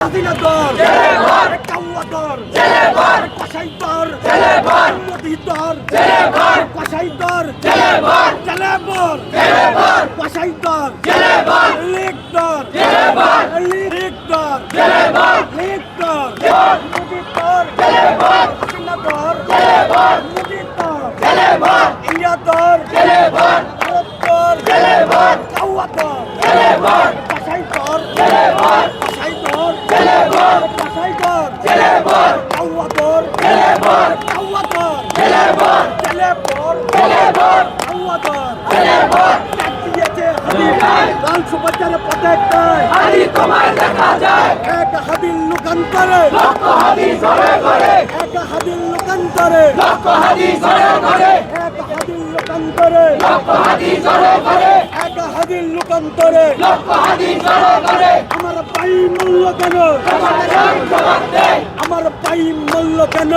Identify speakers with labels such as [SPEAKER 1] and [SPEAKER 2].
[SPEAKER 1] হাসিনা দর কাউয়া দর কসাই দর মোদি দর কসাই দর জেলেবর কসাই দর লিগ দর লিগ দর লিগ দর মোদি দর হাসিনা দর মোদি দর ইন্ডিয়া দর ভারত দর কাউয়া দর কসাই দর কাউয়া দর কাউয়া দর জেলেবর কাউয়া দর ডাক দিয়েছে হাবিব লাল সুবাজারে পথে একটাই।
[SPEAKER 2] হাদি তোমায় দেখা যায়।
[SPEAKER 1] এক হাবিল লোকান্তরে।
[SPEAKER 2] লক্ষ হাদি ঘরে ঘরে।
[SPEAKER 1] এক হাবিল লোকান্তরে।
[SPEAKER 2] লক্ষ হাদি ঘরে ঘরে।
[SPEAKER 1] এক হাবিল লোকান্তরে।
[SPEAKER 2] লক্ষ হাদি ঘরে ঘরে।
[SPEAKER 1] এক হাবিল লোকান্তরে।
[SPEAKER 2] লক্ষ
[SPEAKER 1] আমার পাই মূল্য কেন
[SPEAKER 2] জবাব দে
[SPEAKER 1] আমার পাই মূল্য কেন?